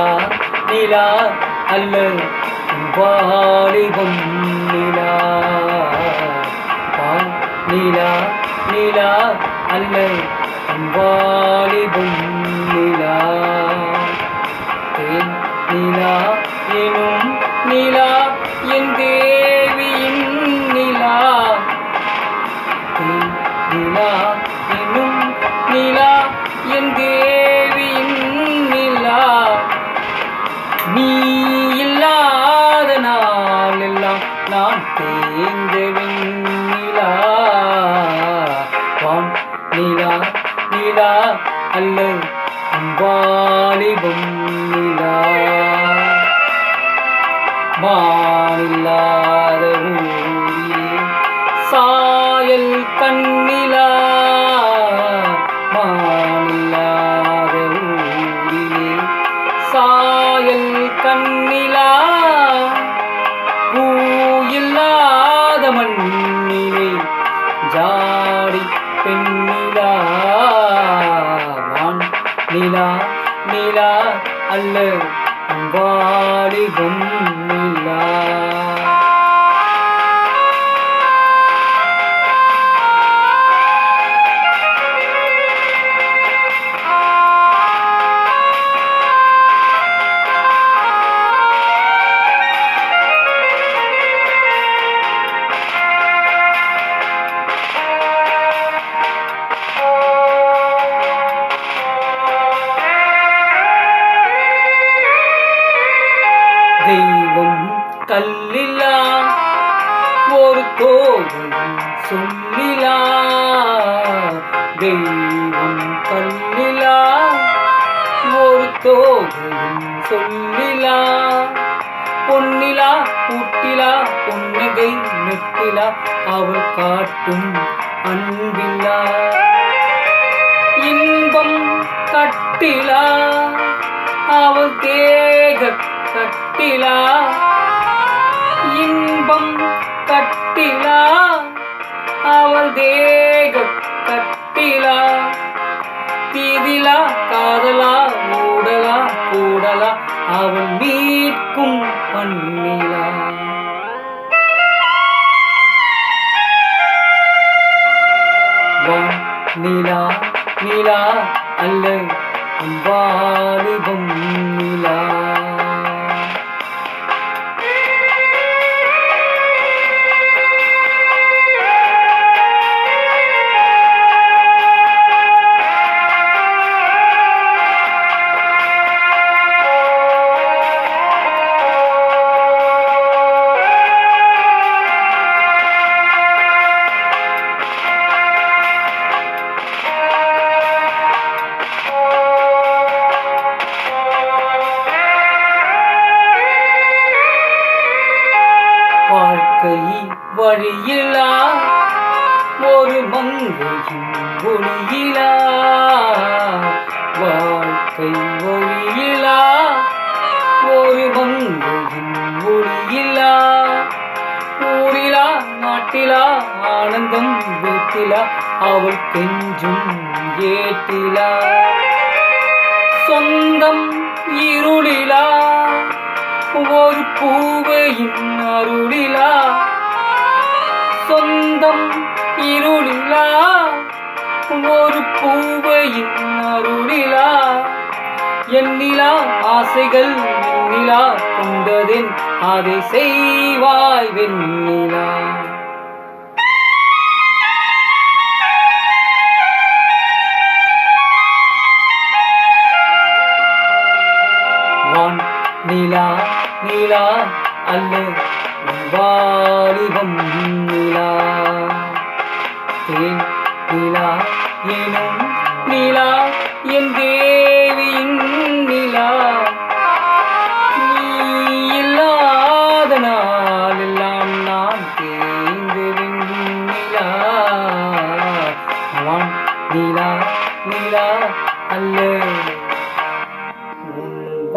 നിലാ നിലാ അല്ല വാളികം നിലാ നിലാ നിലാ അല്ല വാ அல்ல வாலிபம் நிலா ஊரிலே சாயல் கண்ணிலா. மானில்லாத ஊரிலே சாயல் கண்ணிலா. பூ இல்லாத மண்ணிலே ஜாடி பெண்ணிலா. நிலா நிலா அல்ல வாலிபம் ஒரு சொல்லிலா தெய்வம் கல்லிலா ஒரு தோகையும் சொல்லிலா பொன்னிலா கூட்டிலா பொன்னகை நெட்டிலா அவள் காட்டும் அன்பிலா. இன்பம் கட்டிலா அவள் தேக கட்டிலா. இன்பம் கட்டிலா? அவள் தேக கட்டிலா? தீதிலா காதலா மூடலா கூடலா? அவள் மீட்கும் பண்ணிலா வான் நிலா நிலா அல்ல வாலிபம் வாழ்க்கை வழியிலா? ஒரு மங்கையும் ஒளியிலா வாழ்க்கை ஒளியிலா ஒரு மங்கையும் ஒளியிலா ஊரிலா நாட்டிலா ஆனந்தம் வீட்டிலா? அவள் கெஞ்சும் ஏட்டிலா? சொந்தம் இருளிலா? ஒரு பூவையின் அருளி சொந்தம் இருளிலா ஒரு பூவையின் அருளிலா. எண்ணிலா ஆசைகள் எண்ணிலா கொண்டதின் அதை செய்வாய் வெண்ணிலா. வான் நிலா நிலா அல்ல வாலிபம் நிலா. தேன் நிலா எனும் நிலா என் தேவியின் நிலா. நீ இல்லாத நாளெல்லாம் நான் தேய்ந்து நிலா. நிலா நிலா அல்ல. உன்